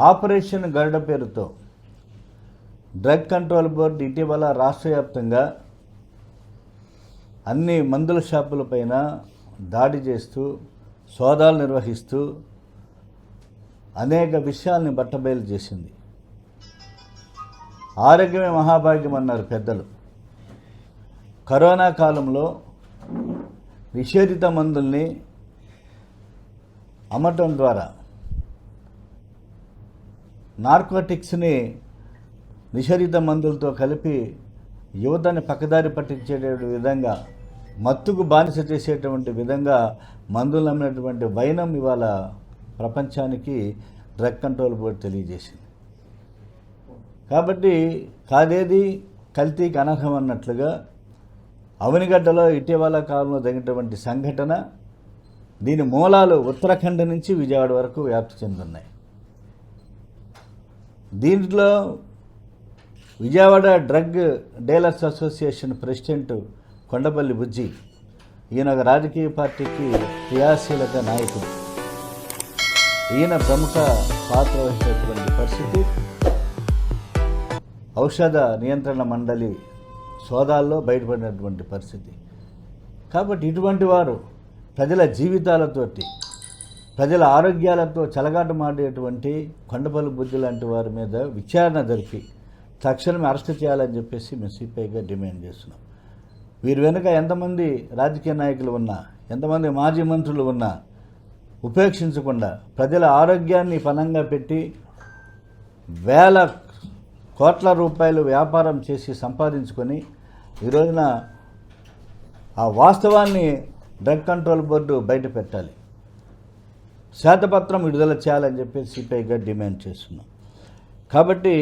Operation గరుడ పేరుతో drug control board ఇటీవల రాష్ట్ర వ్యాప్తంగా అన్ని మందుల షాపులపైన దాడి చేస్తూ సోదాలు నిర్వహిస్తూ అనేక విషయాల్ని బట్టబయలు చేసింది. ఆరోగ్యమే మహాభాగ్యం అన్నారు పెద్దలు. కరోనా కాలంలో నిషేధిత మందుల్ని అమ్మటం ద్వారా నార్కోటిక్స్ని నిషేధిత మందులతో కలిపి యువతని పక్కదారి పట్టించే విధంగా మత్తుకు బానిస చేసేటువంటి విధంగా మందులు అమ్మినటువంటి వైనం ఇవాళ ప్రపంచానికి డ్రగ్ కంట్రోల్ బోర్డు తెలియజేసింది. కాబట్టి కాదేది? కల్తీకి అనర్హం అన్నట్లుగా అవనిగడ్డలో ఇటీవల కాలంలో జరిగినటువంటి సంఘటన దీని మూలాలు ఉత్తరాఖండ్ నుంచి విజయవాడ వరకు వ్యాప్తి చెందున్నాయి. దీంట్లో Vijayawada drug dealers association president Kondapalli Bujji ఈయన ఒక రాజకీయ పార్టీకి క్రియాశీలక నాయకుడు. ఈయన ప్రముఖ పాత్ర వహించినటువంటి పరిస్థితి ఔషధ నియంత్రణ మండలి సోదాల్లో బయటపడినటువంటి పరిస్థితి. కాబట్టి ఇటువంటి వారు ప్రజల జీవితాలతోటి ప్రజల ఆరోగ్యాలతో చెలగాటమాడేటువంటి కొండపల్లి బుద్ధి లాంటి వారి మీద విచారణ జరిపి తక్షణమే అరెస్ట్ చేయాలని చెప్పేసి మేము సిపిఐగా డిమాండ్ చేస్తున్నాం. వీరి వెనుక ఎంతమంది రాజకీయ నాయకులు ఉన్నా ఎంతమంది మాజీ మంత్రులు ఉన్నా ఉపేక్షించకుండా ప్రజల ఆరోగ్యాన్ని పనంగా పెట్టి వేల కోట్ల రూపాయలు వ్యాపారం చేసి సంపాదించుకొని ఈరోజున ఆ వాస్తవాన్ని డ్రగ్ కంట్రోల్ బోర్డు బయట పెట్టాలి. శ్వేతపత్రం విడుదల చేయాలని చెప్పి సిపిఐగా డిమాండ్ చేస్తున్నాం కాబట్టి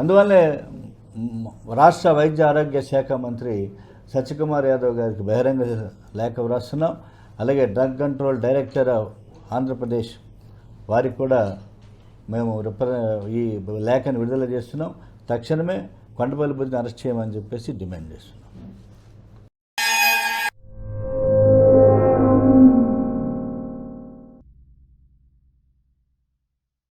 అందువల్లే రాష్ట్ర వైద్య ఆరోగ్య శాఖ మంత్రి సత్యకుమార్ యాదవ్ గారికి బహిరంగ లేఖ వ్రాస్తున్నాం. అలాగే డ్రగ్ కంట్రోల్ డైరెక్టర్ ఆంధ్రప్రదేశ్ వారికి కూడా మేము ఈ లేఖను విడుదల చేస్తున్నాం. తక్షణమే కొండపల్లి బుద్ధిని అరెస్ట్ చేయమని చెప్పేసి డిమాండ్ చేస్తున్నాం.